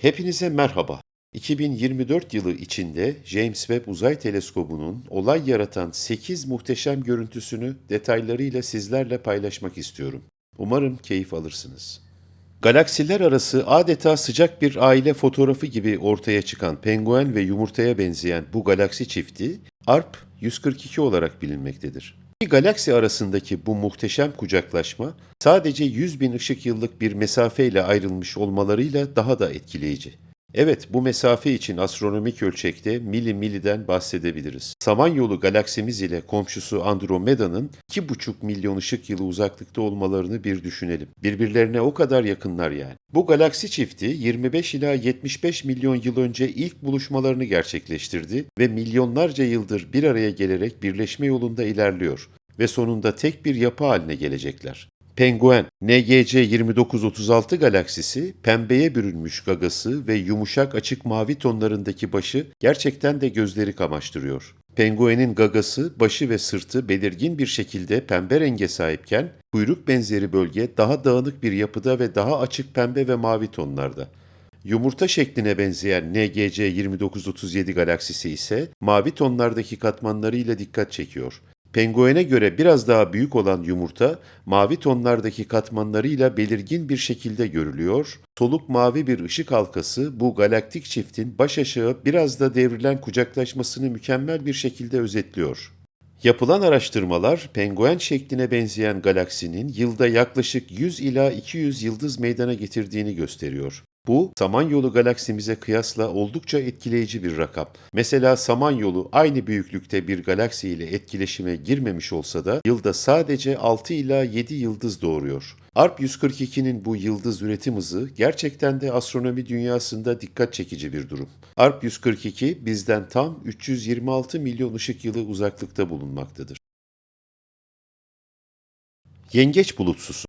Hepinize merhaba. 2024 yılı içinde James Webb Uzay Teleskobu'nun olay yaratan 8 muhteşem görüntüsünü detaylarıyla sizlerle paylaşmak istiyorum. Umarım keyif alırsınız. Galaksiler arası adeta sıcak bir aile fotoğrafı gibi ortaya çıkan penguen ve yumurtaya benzeyen bu galaksi çifti ARP 142 olarak bilinmektedir. İki galaksi arasındaki bu muhteşem kucaklaşma sadece 100 bin ışık yıllık bir mesafeyle ayrılmış olmalarıyla daha da etkileyici. Evet, bu mesafe için astronomik ölçekte mili miliden bahsedebiliriz. Samanyolu galaksimiz ile komşusu Andromeda'nın 2,5 milyon ışık yılı uzaklıkta olmalarını bir düşünelim. Birbirlerine o kadar yakınlar yani. Bu galaksi çifti 25 ila 75 milyon yıl önce ilk buluşmalarını gerçekleştirdi ve milyonlarca yıldır bir araya gelerek birleşme yolunda ilerliyor ve sonunda tek bir yapı haline gelecekler. Penguen, NGC 2936 galaksisi, pembeye bürünmüş gagası ve yumuşak açık mavi tonlarındaki başı gerçekten de gözleri kamaştırıyor. Penguenin gagası, başı ve sırtı belirgin bir şekilde pembe renge sahipken, kuyruk benzeri bölge daha dağınık bir yapıda ve daha açık pembe ve mavi tonlarda. Yumurta şekline benzeyen NGC 2937 galaksisi ise mavi tonlardaki katmanlarıyla dikkat çekiyor. Penguene göre biraz daha büyük olan yumurta, mavi tonlardaki katmanlarıyla belirgin bir şekilde görülüyor. Soluk mavi bir ışık halkası bu galaktik çiftin baş aşağı biraz da devrilen kucaklaşmasını mükemmel bir şekilde özetliyor. Yapılan araştırmalar penguen şekline benzeyen galaksinin yılda yaklaşık 100 ila 200 yıldız meydana getirdiğini gösteriyor. Bu, Samanyolu galaksimize kıyasla oldukça etkileyici bir rakam. Mesela Samanyolu aynı büyüklükte bir galaksi ile etkileşime girmemiş olsa da yılda sadece 6 ila 7 yıldız doğuruyor. ARP 142'nin bu yıldız üretim hızı gerçekten de astronomi dünyasında dikkat çekici bir durum. ARP 142 bizden tam 326 milyon ışık yılı uzaklıkta bulunmaktadır. Yengeç bulutsusu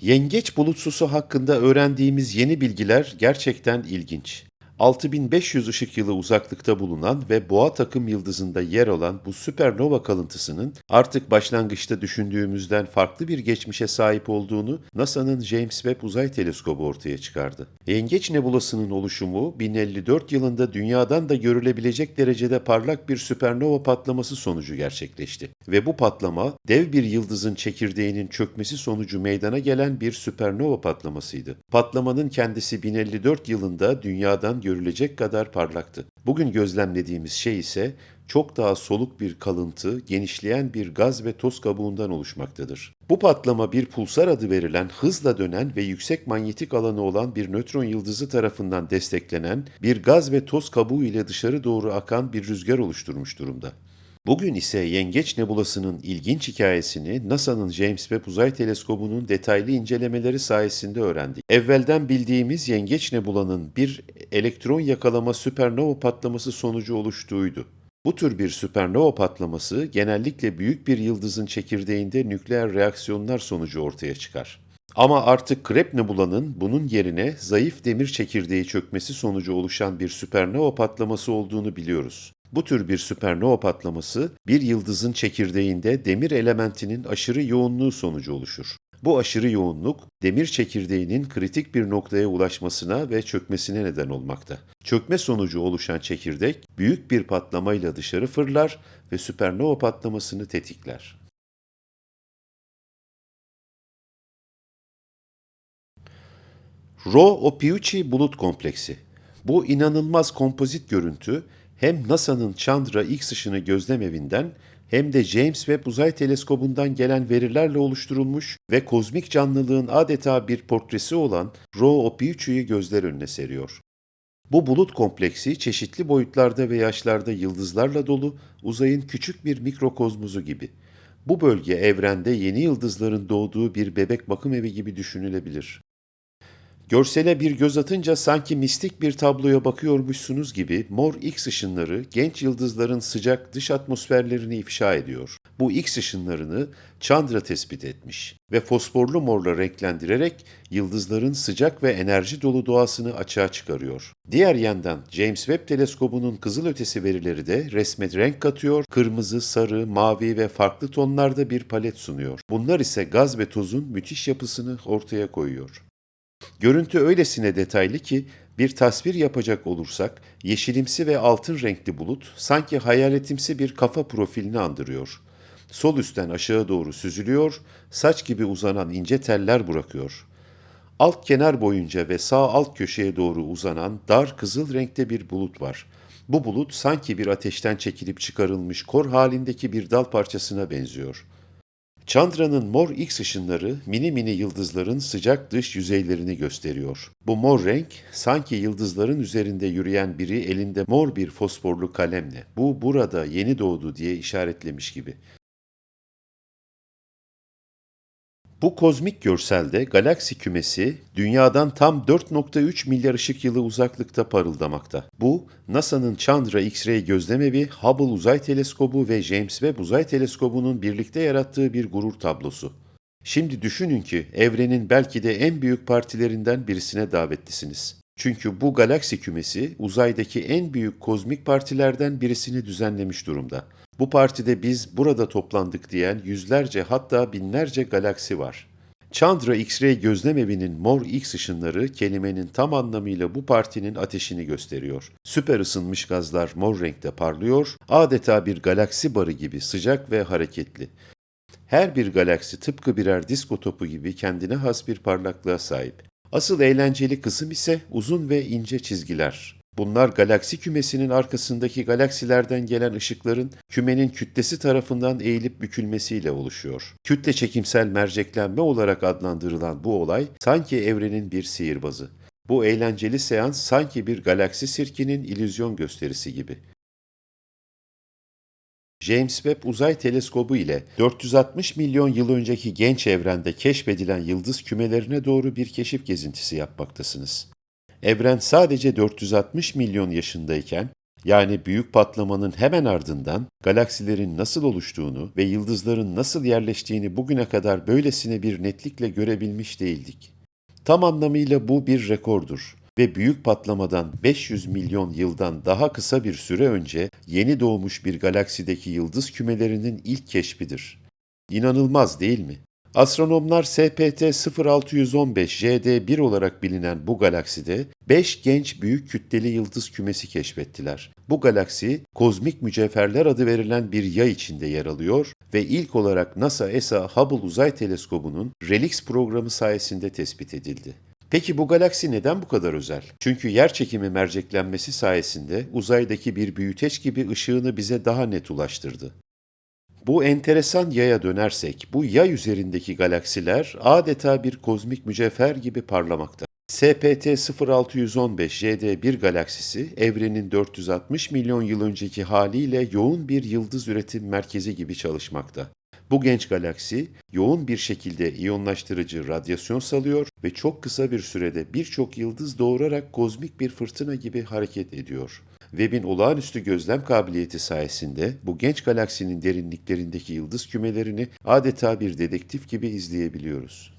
Yengeç bulutsusu hakkında öğrendiğimiz yeni bilgiler gerçekten ilginç. 6500 ışık yılı uzaklıkta bulunan ve boğa takım yıldızında yer alan bu süpernova kalıntısının artık başlangıçta düşündüğümüzden farklı bir geçmişe sahip olduğunu NASA'nın James Webb Uzay Teleskobu ortaya çıkardı. Yengeç nebulasının oluşumu 1054 yılında dünyadan da görülebilecek derecede parlak bir süpernova patlaması sonucu gerçekleşti. Ve bu patlama dev bir yıldızın çekirdeğinin çökmesi sonucu meydana gelen bir süpernova patlamasıydı. Patlamanın kendisi 1054 yılında dünyadan görülecek kadar parlaktı. Bugün gözlemlediğimiz şey ise çok daha soluk bir kalıntı, genişleyen bir gaz ve toz kabuğundan oluşmaktadır. Bu patlama bir pulsar adı verilen hızla dönen ve yüksek manyetik alanı olan bir nötron yıldızı tarafından desteklenen bir gaz ve toz kabuğu ile dışarı doğru akan bir rüzgar oluşturmuş durumda. Bugün ise Yengeç Nebulası'nın ilginç hikayesini NASA'nın James Webb Uzay Teleskobu'nun detaylı incelemeleri sayesinde öğrendik. Evvelden bildiğimiz Yengeç Nebula'nın bir elektron yakalama süpernova patlaması sonucu oluştuğuydu. Bu tür bir süpernova patlaması genellikle büyük bir yıldızın çekirdeğinde nükleer reaksiyonlar sonucu ortaya çıkar. Ama artık Krep Nebula'nın bunun yerine zayıf demir çekirdeği çökmesi sonucu oluşan bir süpernova patlaması olduğunu biliyoruz. Bu tür bir süpernova patlaması bir yıldızın çekirdeğinde demir elementinin aşırı yoğunluğu sonucu oluşur. Bu aşırı yoğunluk demir çekirdeğinin kritik bir noktaya ulaşmasına ve çökmesine neden olmakta. Çökme sonucu oluşan çekirdek büyük bir patlamayla dışarı fırlar ve süpernova patlamasını tetikler. Rho-Ophiuchi bulut kompleksi. Bu inanılmaz kompozit görüntü hem NASA'nın Chandra X ışını gözlem evinden hem de James Webb Uzay Teleskobu'ndan gelen verilerle oluşturulmuş ve kozmik canlılığın adeta bir portresi olan Rho-Ophiuchi'yi gözler önüne seriyor. Bu bulut kompleksi çeşitli boyutlarda ve yaşlarda yıldızlarla dolu uzayın küçük bir mikrokozmuzu gibi. Bu bölge evrende yeni yıldızların doğduğu bir bebek bakım evi gibi düşünülebilir. Görsele bir göz atınca sanki mistik bir tabloya bakıyormuşsunuz gibi mor X ışınları genç yıldızların sıcak dış atmosferlerini ifşa ediyor. Bu X ışınlarını Chandra tespit etmiş ve fosforlu morla renklendirerek yıldızların sıcak ve enerji dolu doğasını açığa çıkarıyor. Diğer yandan James Webb Teleskobu'nun kızılötesi verileri de resme renk katıyor, kırmızı, sarı, mavi ve farklı tonlarda bir palet sunuyor. Bunlar ise gaz ve tozun müthiş yapısını ortaya koyuyor. Görüntü öylesine detaylı ki Bir tasvir yapacak olursak, yeşilimsi ve altın renkli bulut sanki hayaletimsi bir kafa profilini andırıyor. Sol üstten aşağı doğru süzülüyor, saç gibi uzanan ince teller bırakıyor. Alt kenar boyunca ve sağ alt köşeye doğru uzanan dar kızıl renkte bir bulut var. Bu bulut sanki bir ateşten çekilip çıkarılmış kor halindeki bir dal parçasına benziyor. Chandra'nın mor X ışınları mini mini yıldızların sıcak dış yüzeylerini gösteriyor. Bu mor renk sanki yıldızların üzerinde yürüyen biri elinde mor bir fosforlu kalemle bu burada yeni doğdu diye işaretlemiş gibi. Bu kozmik görselde galaksi kümesi dünyadan tam 4.3 milyar ışık yılı uzaklıkta parıldamakta. Bu NASA'nın Chandra X-ray gözlemevi, Hubble Uzay Teleskobu ve James Webb Uzay Teleskobu'nun birlikte yarattığı bir gurur tablosu. Şimdi düşünün ki evrenin belki de en büyük partilerinden birisine davetlisiniz. Çünkü bu galaksi kümesi uzaydaki en büyük kozmik partilerden birisini düzenlemiş durumda. Bu partide biz burada toplandık diyen yüzlerce hatta binlerce galaksi var. Chandra X-ray gözlemevinin mor X ışınları kelimenin tam anlamıyla bu partinin ateşini gösteriyor. Süper ısınmış gazlar mor renkte parlıyor, adeta bir galaksi barı gibi sıcak ve hareketli. Her bir galaksi tıpkı birer disko topu gibi kendine has bir parlaklığa sahip. Asıl eğlenceli kısım ise uzun ve ince çizgiler. Bunlar galaksi kümesinin arkasındaki galaksilerden gelen ışıkların kümenin kütlesi tarafından eğilip bükülmesiyle oluşuyor. Kütle çekimsel merceklenme olarak adlandırılan bu olay sanki evrenin bir sihirbazı. Bu eğlenceli seans sanki bir galaksi sirkinin ilüzyon gösterisi gibi. James Webb Uzay Teleskobu ile 460 milyon yıl önceki genç evrende keşfedilen yıldız kümelerine doğru bir keşif gezintisi yapmaktasınız. Evren sadece 460 milyon yaşındayken, yani büyük patlamanın hemen ardından galaksilerin nasıl oluştuğunu ve yıldızların nasıl yerleştiğini bugüne kadar böylesine bir netlikle görebilmiş değildik. Tam anlamıyla bu bir rekordur ve büyük patlamadan 500 milyon yıldan daha kısa bir süre önce yeni doğmuş bir galaksideki yıldız kümelerinin ilk keşfidir. İnanılmaz değil mi? Astronomlar SPT 0615 JD1 olarak bilinen bu galakside 5 genç büyük kütleli yıldız kümesi keşfettiler. Bu galaksi kozmik mücevherler adı verilen bir yay içinde yer alıyor ve ilk olarak NASA-ESA Hubble Uzay Teleskobu'nun RELIX programı sayesinde tespit edildi. Peki bu galaksi neden bu kadar özel? Çünkü yer çekimi merceklenmesi sayesinde uzaydaki bir büyüteç gibi ışığını bize daha net ulaştırdı. Bu enteresan yaya dönersek, bu yay üzerindeki galaksiler adeta bir kozmik mücevher gibi parlamakta. SPT 0615 JD1 galaksisi, evrenin 460 milyon yıl önceki haliyle yoğun bir yıldız üretim merkezi gibi çalışmakta. Bu genç galaksi yoğun bir şekilde iyonlaştırıcı radyasyon salıyor ve çok kısa bir sürede birçok yıldız doğurarak kozmik bir fırtına gibi hareket ediyor. Webb'in olağanüstü gözlem kabiliyeti sayesinde bu genç galaksinin derinliklerindeki yıldız kümelerini adeta bir dedektif gibi izleyebiliyoruz.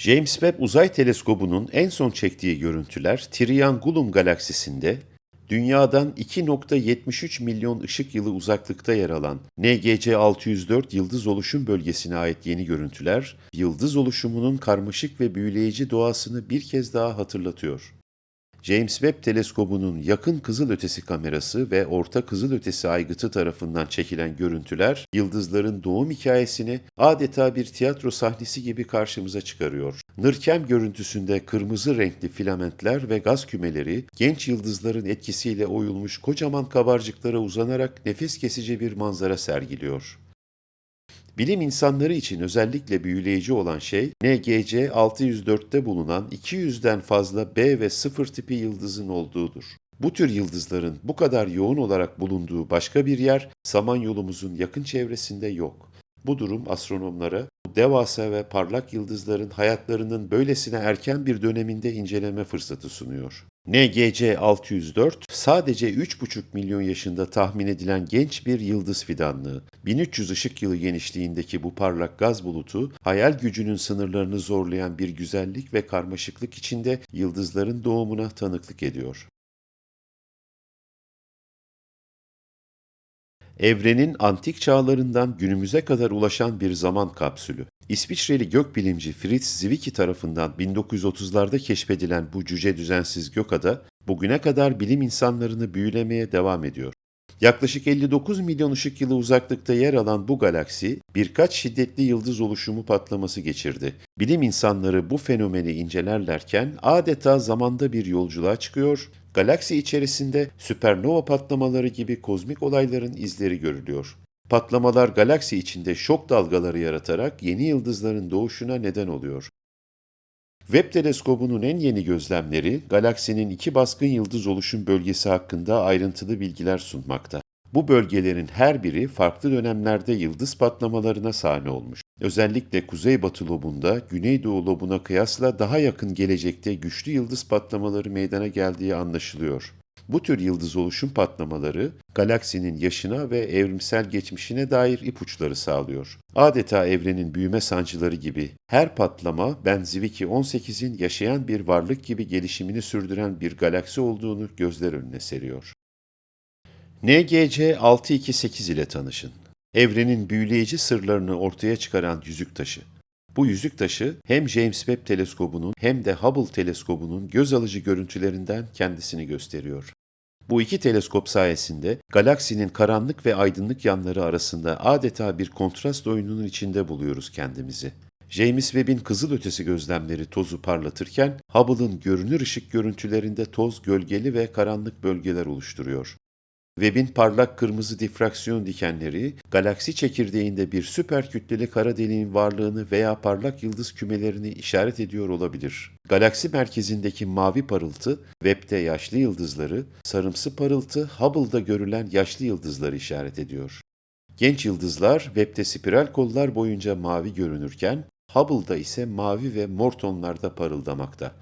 James Webb Uzay Teleskobu'nun en son çektiği görüntüler Triangulum galaksisinde Dünyadan 2.73 milyon ışık yılı uzaklıkta yer alan NGC 604 yıldız oluşum bölgesine ait yeni görüntüler, yıldız oluşumunun karmaşık ve büyüleyici doğasını bir kez daha hatırlatıyor. James Webb Teleskobu'nun yakın kızılötesi kamerası ve orta kızılötesi aygıtı tarafından çekilen görüntüler, yıldızların doğum hikayesini adeta bir tiyatro sahnesi gibi karşımıza çıkarıyor. Nırkem görüntüsünde kırmızı renkli filamentler ve gaz kümeleri, genç yıldızların etkisiyle oyulmuş kocaman kabarcıklara uzanarak nefes kesici bir manzara sergiliyor. Bilim insanları için özellikle büyüleyici olan şey NGC 604'te bulunan 200'den fazla B ve 0 tipi yıldızın olduğudur. Bu tür yıldızların bu kadar yoğun olarak bulunduğu başka bir yer Samanyolumuzun yakın çevresinde yok. Bu durum astronomlara devasa ve parlak yıldızların hayatlarının böylesine erken bir döneminde inceleme fırsatı sunuyor. NGC 604 sadece 3,5 milyon yaşında tahmin edilen genç bir yıldız fidanlığı. 1300 ışık yılı genişliğindeki bu parlak gaz bulutu, hayal gücünün sınırlarını zorlayan bir güzellik ve karmaşıklık içinde yıldızların doğumuna tanıklık ediyor. Evrenin antik çağlarından günümüze kadar ulaşan bir zaman kapsülü. İsviçreli gökbilimci Fritz Zwicky tarafından 1930'larda keşfedilen bu cüce düzensiz gökada bugüne kadar bilim insanlarını büyülemeye devam ediyor. Yaklaşık 59 milyon ışık yılı uzaklıkta yer alan bu galaksi birkaç şiddetli yıldız oluşumu patlaması geçirdi. Bilim insanları bu fenomeni incelerlerken adeta zamanda bir yolculuğa çıkıyor, galaksi içerisinde süpernova patlamaları gibi kozmik olayların izleri görülüyor. Patlamalar galaksi içinde şok dalgaları yaratarak yeni yıldızların doğuşuna neden oluyor. Webb teleskobunun en yeni gözlemleri galaksinin iki baskın yıldız oluşum bölgesi hakkında ayrıntılı bilgiler sunmakta. Bu bölgelerin her biri farklı dönemlerde yıldız patlamalarına sahne olmuş. Özellikle kuzeybatı lobunda güneydoğu lobuna kıyasla daha yakın gelecekte güçlü yıldız patlamaları meydana geldiği anlaşılıyor. Bu tür yıldız oluşum patlamaları galaksinin yaşına ve evrimsel geçmişine dair ipuçları sağlıyor. Adeta evrenin büyüme sancıları gibi her patlama Ben Zwicky 18'in yaşayan bir varlık gibi gelişimini sürdüren bir galaksi olduğunu gözler önüne seriyor. NGC 628 ile tanışın. Evrenin büyüleyici sırlarını ortaya çıkaran yüzük taşı. Bu yüzük taşı hem James Webb teleskobunun hem de Hubble teleskobunun göz alıcı görüntülerinden kendisini gösteriyor. Bu iki teleskop sayesinde galaksinin karanlık ve aydınlık yanları arasında adeta bir kontrast oyununun içinde buluyoruz kendimizi. James Webb'in kızılötesi gözlemleri tozu parlatırken Hubble'ın görünür ışık görüntülerinde toz, gölgeli ve karanlık bölgeler oluşturuyor. Webb'in parlak kırmızı difraksiyon dikenleri, galaksi çekirdeğinde bir süper kütleli kara deliğin varlığını veya parlak yıldız kümelerini işaret ediyor olabilir. Galaksi merkezindeki mavi parıltı, Webb'de yaşlı yıldızları, sarımsı parıltı, Hubble'da görülen yaşlı yıldızları işaret ediyor. Genç yıldızlar Webb'de spiral kollar boyunca mavi görünürken, Hubble'da ise mavi ve mor tonlarda parıldamakta.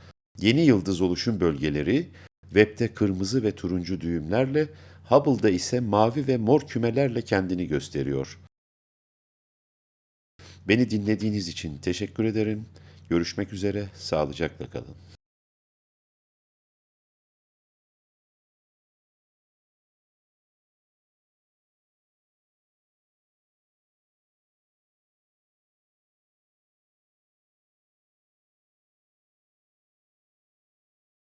Yeni yıldız oluşum bölgeleri, Webb'de kırmızı ve turuncu düğümlerle, Hubble'da ise mavi ve mor kümelerle kendini gösteriyor. Beni dinlediğiniz için teşekkür ederim. Görüşmek üzere, sağlıcakla kalın.